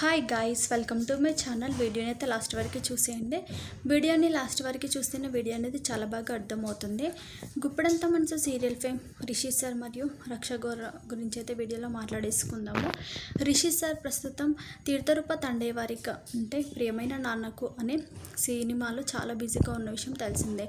Hi guys welcome to my channel వీడియోని అయితే last వరకు చూసేయండి. వీడియోని లాస్ట్ వరకు చూస్తేనే వీడియో అనేది చాలా బాగా అర్థమవుతుంది. గుప్పడంతా మనసు సీరియల్ ఫేమ్ రిషి సార్ మరియు రక్ష గోర గురించి అయితే వీడియోలో మాట్లాడేసుకుందాము. రిషి సార్ ప్రస్తుతం తీర్థరూప తండేవారిక అంటే ప్రియమైన నాన్నకు అనే సినిమాలో చాలా బిజీగా ఉన్న విషయం తెలిసిందే.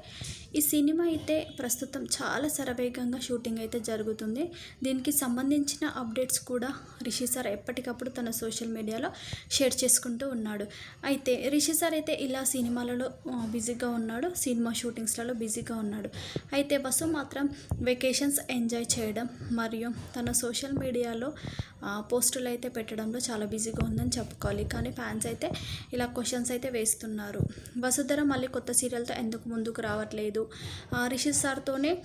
ఈ సినిమా అయితే ప్రస్తుతం చాలా శరవేగంగా షూటింగ్ అయితే జరుగుతుంది. దీనికి సంబంధించిన అప్డేట్స్ కూడా రిషి సార్ ఎప్పటికప్పుడు తన సోషల్ మీడియాలో షేర్ చేసుకుంటూ ఉన్నాడు. అయితే రిషి సార్ అయితే ఇలా సినిమాలలో బిజీగా ఉన్నాడు. సినిమా షూటింగ్స్లలో బిజీగా ఉన్నాడు. అయితే బస్సు మాత్రం వెకేషన్స్ ఎంజాయ్ చేయడం మరియు తన సోషల్ మీడియాలో పోస్టులు అయితే పెట్టడంలో చాలా బిజీగా ఉందని చెప్పుకోవాలి. కానీ ఫ్యాన్స్ అయితే ఇలా క్వశ్చన్స్ అయితే వేస్తున్నారు. వసుధర మళ్ళీ కొత్త సీరియల్తో ఎందుకు ముందుకు రావట్లేదు? ఆ, రిషి సార్తోనే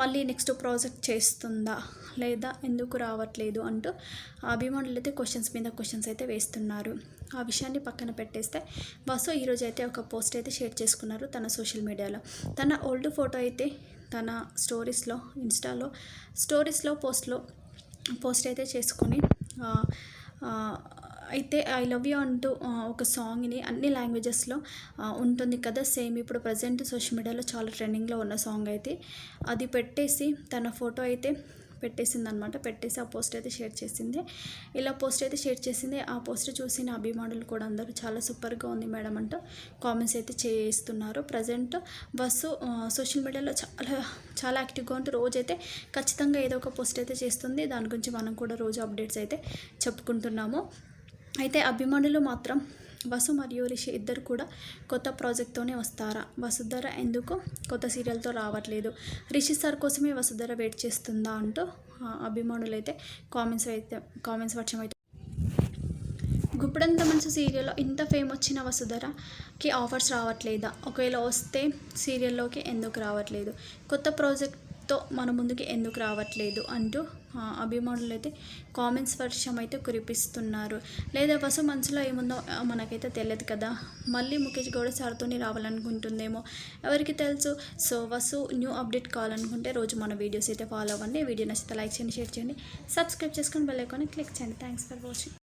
మళ్ళీ నెక్స్ట్ ప్రాజెక్ట్ చేస్తుందా లేదా ఎందుకు రావట్లేదు అంటూ అభిమానులు అయితే క్వశ్చన్స్ మీద క్వశ్చన్స్ అయితే వేస్తున్నారు. ఆ విషయాన్ని పక్కన పెట్టేస్తే వసు ఈరోజు అయితే ఒక పోస్ట్ అయితే షేర్ చేసుకున్నారు తన సోషల్ మీడియాలో. తన ఓల్డ్ ఫోటో అయితే తన స్టోరీస్లో ఇన్స్టాలో స్టోరీస్లో పోస్ట్లో పోస్ట్ అయితే చేసుకొని అయితే ఐ లవ్ యూ అంటూ ఒక సాంగ్ని అన్ని లాంగ్వేజెస్లో ఉంటుంది కదా. సేమ్ ఇప్పుడు ప్రజెంట్ సోషల్ మీడియాలో చాలా ట్రెండింగ్లో ఉన్న సాంగ్ అయితే. అది పెట్టేసి తన ఫోటో అయితే పెట్టేసింది అనమాట పెట్టేసి ఆ పోస్ట్ అయితే షేర్ చేసింది. ఇలా పోస్ట్ అయితే షేర్ చేసింది. ఆ పోస్ట్ చూసిన అభిమానులు కూడా అందరూ చాలా సూపర్గా ఉంది మేడం అంటూ కామెంట్స్ అయితే చేస్తున్నారు. ప్రజెంట్ బస్సు సోషల్ మీడియాలో చాలా చాలా యాక్టివ్గా ఉంటూ రోజైతే ఖచ్చితంగా ఏదో ఒక పోస్ట్ అయితే చేస్తుంది. దాని గురించి మనం కూడా రోజు అప్డేట్స్ అయితే చెప్పుకుంటున్నాము. అయితే అభిమానులు మాత్రం వసు మరియు రిషి ఇద్దరు కూడా కొత్త ప్రాజెక్ట్తోనే వస్తారా? వసుధర ఎందుకు కొత్త సీరియల్తో రావట్లేదు? రిషి సార్ కోసమే వసుధర వెయిట్ చేస్తుందా అంటూ అభిమానులు అయితే కామెంట్స్ అయితే కామెంట్స్ వర్షం అయితే గుప్పుడంత మనసు సీరియల్లో ఇంత ఫేమ్ వచ్చిన వసుధరకి ఆఫర్స్ రావట్లేదా? ఒకవేళ వస్తే సీరియల్లోకి ఎందుకు రావట్లేదు? కొత్త ప్రాజెక్ట్ ప్రాజెక్ట్తో మన ముందుకి ఎందుకు రావట్లేదు అంటూ అభిమానులు అయితే కామెంట్స్ వర్షం అయితే కురిపిస్తున్నారు. లేదా వసు మనసులో ఏముందో మనకైతే తెలియదు కదా. మళ్ళీ ముఖేష్ గౌడ సార్తోనే రావాలనుకుంటుందేమో. ఎవరికి తెలుసు? సో వసు న్యూ అప్డేట్ కావాలనుకుంటే రోజు మన వీడియోస్ అయితే ఫాలో అవ్వండి. వీడియో నచ్చితే లైక్ చేయండి షేర్ చేయండి. సబ్స్క్రైబ్ చేసుకొని బెల్ క్లిక్ చేయండి. Thanks for watching